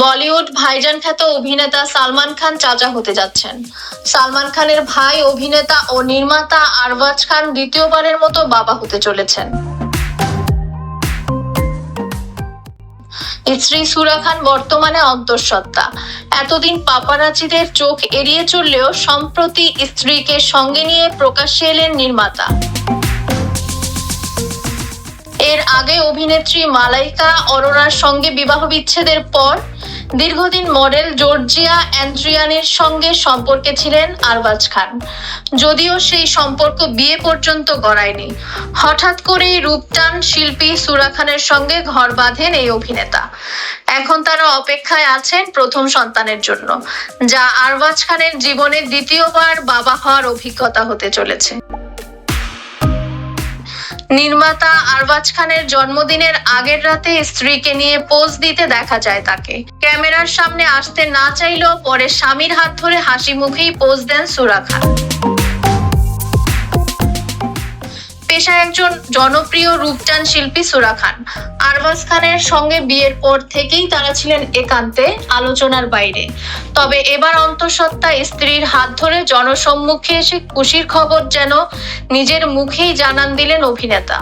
বলিউড ভাইজান খ্যাত অভিনেতা সালমান খান চাচা হতে যাচ্ছেন। সালমান খানের ভাই, অভিনেতা ও নির্মাতা আরবাজ খান দ্বিতীয়বারের মতো বাবা হতে চলেছেন। স্ত্রী সুরা খান বর্তমানে অন্তঃসত্ত্বা। এতদিন পাপারাচিদের চোখ এড়িয়ে চললেও সম্প্রতি স্ত্রীকে সঙ্গে নিয়ে প্রকাশ্যে এলেন নির্মাতা। আগে অভিনেত্রী মালাইকা অরোরার সঙ্গে বিবাহ বিচ্ছেদের পর দীর্ঘদিন মডেল জর্জিয়া অ্যান্ড্রিয়ানের সঙ্গে সম্পর্কে ছিলেন আরবাজ খান। যদিও সেই সম্পর্ক বিয়ে পর্যন্ত গড়ায়নি। হঠাৎ করেই রূপটান শিল্পী সুরা খানের সঙ্গে ঘর বাঁধেন এই অভিনেতা। এখন তারা অপেক্ষায় আছেন প্রথম সন্তানের জন্য, যা আরবাজ খানের জীবনে দ্বিতীয়বার বাবা হওয়ার অভিজ্ঞতা হতে চলেছে। নির্মাতা আরবাজ খানের জন্মদিনের আগের রাতে স্ত্রীকে নিয়ে পোজ দিতে দেখা যায় তাকে। ক্যামেরার সামনে আসতে না চাইলেও পরে স্বামীর হাত ধরে হাসি মুখেই পোজ দেন সুরা খান। পেশায় একজন জনপ্রিয় রূপটান শিল্পী সুরা খান। আরবাজ খানের সঙ্গে বিয়ের পর থেকেই তারা ছিলেন একান্তে আলোচনার বাইরে। তবে এবার অন্তঃসত্ত্বা স্ত্রীর হাত ধরে জনসম্মুখে এসে খুশির খবর যেন নিজের মুখেই জানান দিলেন অভিনেতা।